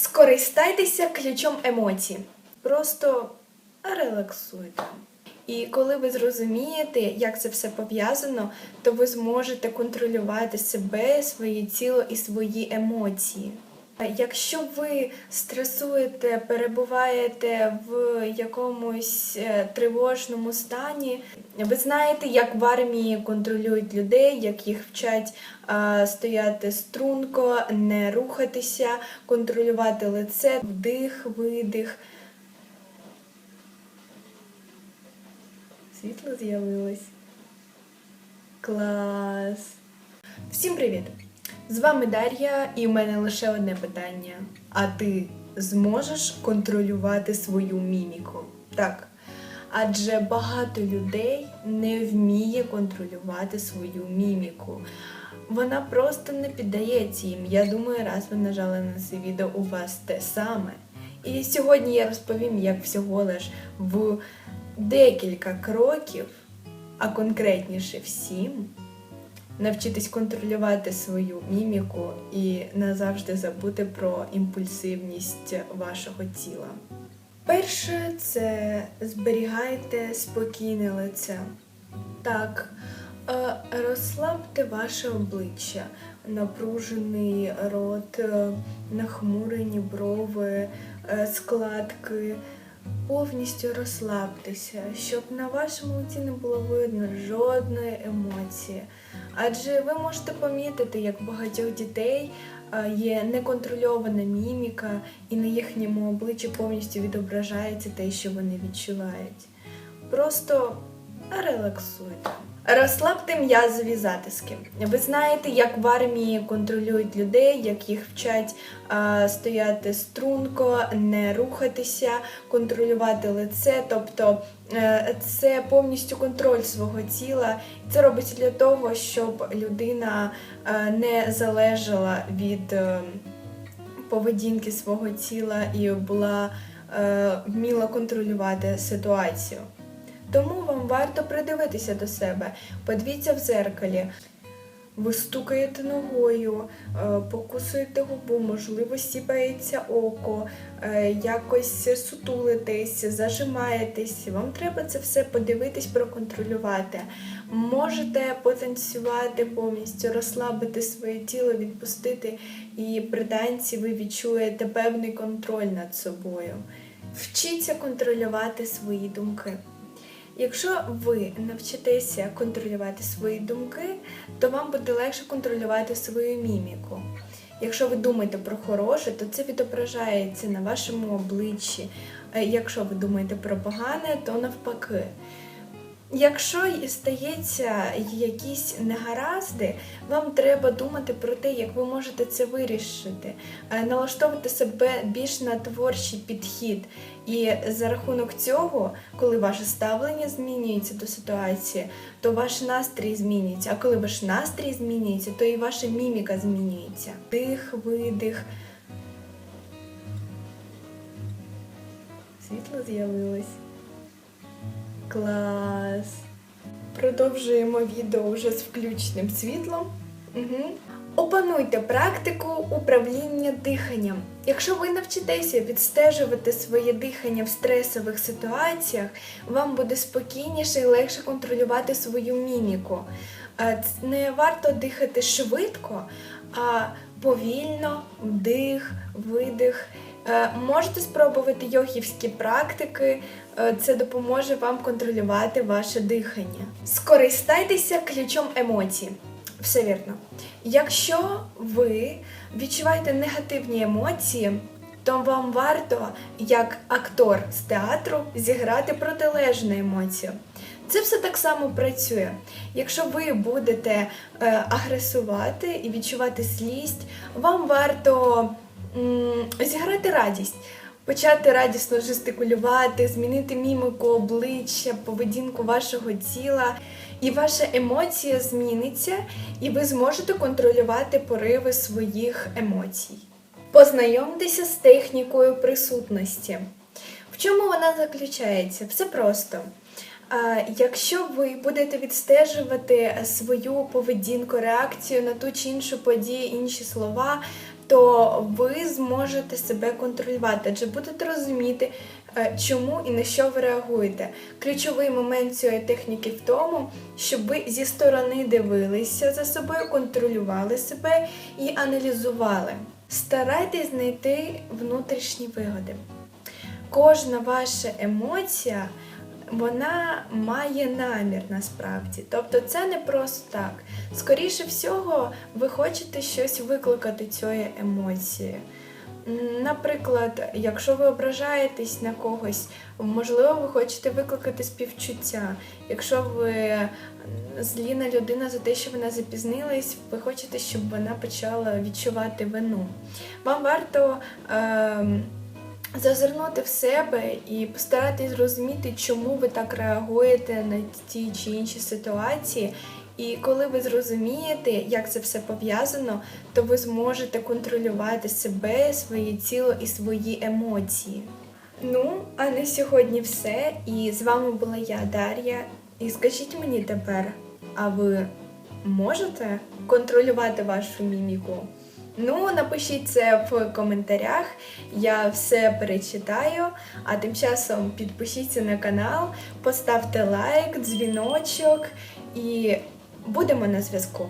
Скористайтеся ключом емоцій. Просто релаксуйте. І коли ви зрозумієте, як це все пов'язано, то ви зможете контролювати себе, своє тіло і свої емоції. А Якщо ви стресуєте, перебуваєте в якомусь е, тривожному стані, ви знаєте, як в армії контролюють людей, як їх вчать стояти струнко, не рухатися, контролювати лице, вдих, видих. Світло з'явилось. Клас. Всім привіт! З вами Дар'я, і в мене лише одне питання. А ти зможеш контролювати свою міміку? Так. Адже багато людей не вміє контролювати свою міміку. Вона просто не піддається їм. Я думаю, раз ви нажали на це відео, у вас те саме. І сьогодні я розповім, як всього лиш в декілька кроків, а конкретніше всім, навчитись контролювати свою міміку і назавжди забути про імпульсивність вашого тіла. Перше це зберігайте спокійне лице. Так, е, розслабте ваше обличчя, напружений рот, е, нахмурені брови, е, складки. Повністю розслабтеся, щоб на вашому лиці не було видно жодної емоції. Адже ви можете помітити, як багатьох дітей є неконтрольована міміка, і на їхньому обличчі повністю відображається те, що вони відчувають. Просто релаксуйте. Розслабте м'язові затиски. Ви знаєте, як в армії контролюють людей, як їх вчать а, стояти струнко, не рухатися, контролювати лице. Тобто е, це повністю контроль свого тіла. Це робиться для того, щоб людина е, не залежала від е, поведінки свого тіла і була вміла контролювати ситуацію. Тому вам варто придивитися до себе, подивіться в зеркалі. Ви стукаєте ногою, е, покусуєте губу, можливо, сіпається око, е, якось сутулитесь, зажимаєтесь. Вам треба це все подивитись, проконтролювати. Можете потанцювати повністю, розслабити своє тіло, відпустити, і при танці ви відчуєте певний контроль над собою. Вчіться контролювати свої думки. Якщо ви навчитеся контролювати свої думки, то вам буде легше контролювати свою міміку. Якщо ви думаєте про хороше, то це відображається на вашому обличчі. Е, Якщо ви думаєте про погане, то навпаки. Якщо стається якісь негаразди, вам треба думати про те, як ви можете це вирішити, е, налаштовувати себе більш на творчий підхід. І за рахунок цього, коли ваше ставлення змінюється до ситуації, то ваш настрій змінюється. А коли ваш настрій змінюється, то і ваша міміка змінюється. Дих, видих. Світло з'явилось. Клас. Продовжуємо відео вже з включеним світлом. Угу. Опануйте практику управління диханням. Якщо ви навчитеся відстежувати своє дихання в стресових ситуаціях, вам буде спокійніше і легше контролювати свою міміку. Не варто дихати швидко, а повільно, вдих, видих. Е, Можете спробувати йогівські практики, е, це допоможе вам контролювати ваше дихання. Скористайтеся ключом емоцій. Все вірно. Якщо ви відчуваєте негативні емоції, то вам варто, як актор з театру, зіграти протилежну емоцію. Це все так само працює. Якщо ви будете е, агресувати і відчувати злість, вам варто зіграти радість, почати радісно жестикулювати, змінити мімику обличчя, поведінку вашого тіла. І ваша емоція зміниться, і ви зможете контролювати пориви своїх емоцій. Познайомтеся з технікою присутності. В чому вона заключається? Все просто. Якщо ви будете відстежувати свою поведінку, реакцію на ту чи іншу подію, інші слова, то ви зможете себе контролювати, адже будете розуміти, е, чому і на що ви реагуєте. Ключовий момент цієї техніки в тому, щоб ви зі сторони дивилися за собою, контролювали себе і аналізували. Старайтесь знайти внутрішні вигоди. Кожна ваша емоція вона має намір насправді. Тобто це не просто так. Скоріше всього, ви хочете щось викликати цією емоцією. М, Наприклад, якщо ви ображаєтесь на когось, можливо, ви хочете викликати співчуття. Якщо ви зліна людина за те, що вона запізнилась, ви хочете, щоб вона почала відчувати вину. Вам варто ем, зазирнути в себе і постаратись зрозуміти, чому ви так реагуєте на ті чи інші ситуації. І коли ви зрозумієте, як це все пов'язано, то ви зможете контролювати себе, своє тіло і свої емоції. Ну, а на сьогодні все. І з вами була я, Дар'я. І скажіть мені тепер, а ви можете контролювати вашу міміку? Ну, напишіть це в коментарях, я все перечитаю. А тим часом підпишіться на канал, поставте лайк, дзвіночок і будемо на зв'язку.